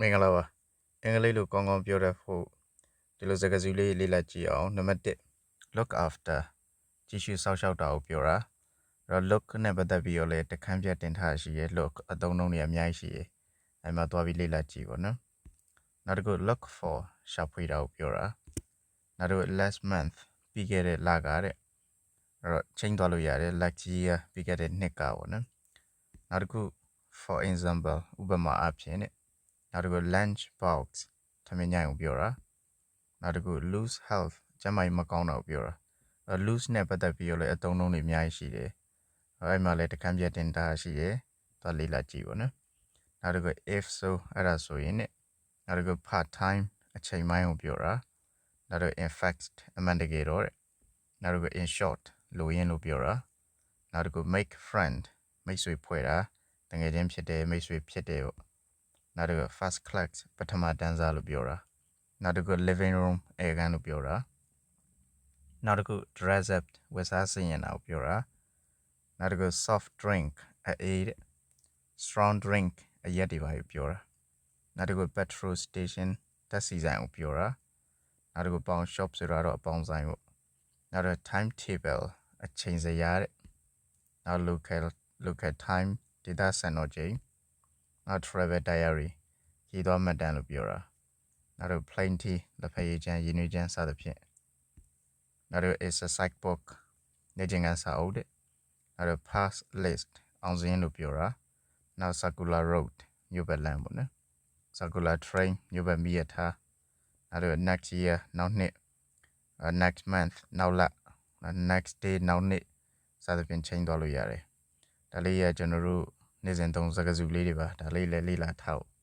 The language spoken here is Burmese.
မင်္ဂလာပါအင်္ဂလိပ်လိုကောင်းကောင်းပြောတတ်ဖို့ဒီလိုစကားစုလေးလေ့လာကြည့်အောင်နံပါတ်1 look after ကြည့်ရှုစောင့်ရှောက်တာကိုပြောတာအဲ့တော့ look နဲ့ပတ်သက်ပြီးတော့လည်းတခန်းပြတ်တင်ထားရှိရ look အသုံးအနှုန်းတွေအများကြီးရှိရအဲ့မှာသွားပြီးလေ့လာကြည့်ပါနော်နောက်တစ်ခု look for ရှာဖွေတာကိုပြောတာနောက်တစ်ခု last month ပြီးခဲ့တဲ့လကတဲ့အဲ့တော့ချိန်သွားလို့ရတယ် last year ပြီးခဲ့တဲ့နှစ်ကပေါ့နော်နောက်တစ်ခု for example ဥပမာအဖြစ်နဲ့ နောက်တစ်ခု lunch box ထမင်းညိုင်ကိုပြောတာနောက်တစ်ခု lose health ကျန်းမာရေးမကောင်းတာကိုပြောတာအဲ lose နဲ့ပတ်သက်ပြီးတော့လည်းအသုံးအနှုန်းတွေအများကြီးရှိတယ်အဲ့မှာလည်းတခန်းပြတ်တင်တာရှိတယ်သွားလေ့လာကြည့်ပါနော်နောက်တစ်ခု if so အဲ့ဒါဆိုရင်နဲ့နောက်တစ်ခု part time အချိန်ပိုင်းကိုပြောတာနောက်တစ်ခု in fact အမှန်တကယ်တော့တဲ့နောက်တစ်ခု in short လိုရင်းလို့ပြောတာနောက်တစ်ခု make friend မိတ်ဆွေဖွဲ့တာတကယ်ချင်းဖြစ်တယ်မိတ်ဆွေဖြစ်တယ်ပေါ့ နောက်တစ်ခု first class ပထမတန်းစားလို့ပြောတာနောက်တစ်ခု living room အဲကန်လို့ပြောတာနောက်တစ်ခု dress up ဝတ်စားဆင်ရင်တာကိုပြောတာနောက်တစ်ခု soft drink အေးတဲ့ strong drink အရက်တွေပါကိုပြောတာနောက်တစ်ခု petrol station တက်စီဆိုင်ကိုပြောတာနောက်တစ်ခု pound shop ဆိုတာတော့အပေါင်းဆိုင်ပေါ့နောက်တစ်ခု time table အချိန်စရာတဲ့နောက် local local time ဒေသစံတော်ချိန် နောက် travel diary ရေးသွားမှတ်တမ်းလို့ပြောတာနောက်တော့ plenty လက်ဖက်ရည်ချမ်းရည်နွေးချမ်းစသဖြင့်နောက်တော့ exercise book နေကျင်ကစာအုပ်တဲ့နောက်တော့ pass list အောင်စင်းလို့ပြောတာနောက် circular road မြို့ဘက်လမ်းပေါ့နော် circular train မြို့ဘက်မီးရထားနောက်တော့ next year နောက်နှစ် uh, next month နောက်လ next day နောက်နှစ်စသဖြင့်ချိန်သွားလို့ရတယ်ဒါလေးရကျွန်တော်တို့ နေ့စဉ်သုံးစကားစုလေးတွေပါဒါလေးလည်းလေ့လာထားဖို့